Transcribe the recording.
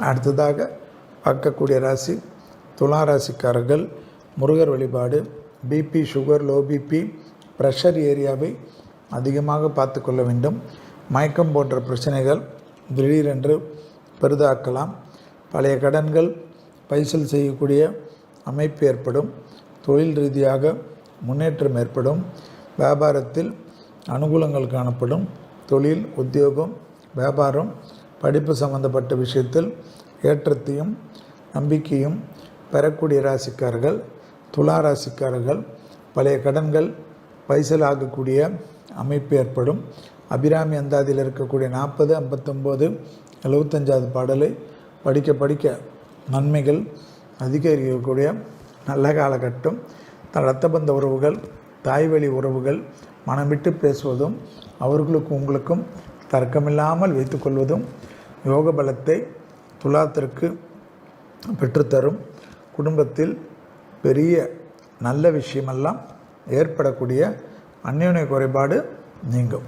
அடுத்ததாக பார்க்கக்கூடிய ராசி துலா ராசிக்காரர்கள் முருகர் வழிபாடு BP sugar low BP pressure ஏரியாவை அதிகமாக பார்த்து கொள்ள வேண்டும். மயக்கம் போன்ற பிரச்சனைகள் திடீரென்று பெரிதாக்கலாம். பழைய கடன்கள் பைசல் செய்யக்கூடிய அமைப்பு ஏற்படும். தொழில் ரீதியாக முன்னேற்றம் ஏற்படும். வியாபாரத்தில் அனுகூலங்கள் காணப்படும். தொழில் உத்தியோகம் வியாபாரம் படிப்பு சம்பந்தப்பட்ட விஷயத்தில் ஏற்றத்தையும் நம்பிக்கையும் பெறக்கூடிய ராசிக்காரர்கள் துலா ராசிக்காரர்கள் பழைய கடன்கள் பைசல் ஆகக்கூடிய அமைப்பு ஏற்படும். அபிராமி அந்தாதியில் இருக்கக்கூடிய நாற்பது ஐம்பத்தொம்போது எழுபத்தஞ்சாவது பாடலை படிக்க படிக்க நன்மைகள் அதிகரிக்கக்கூடிய நல்ல காலகட்டம். த- ரத்தபந்த உறவுகள் தாய்வழி உறவுகள் மனம் விட்டு பேசுவதும் அவர்களுக்கும் உங்களுக்கும் தர்க்கமில்லாமல் வைத்துக்கொள்வதும் யோக பலத்தை துலாத்திற்கு பெற்றுத்தரும். குடும்பத்தில் பெரிய நல்ல விஷயமெல்லாம் ஏற்படக்கூடிய அந்யோன்ய குறைபாடு நீங்கும்.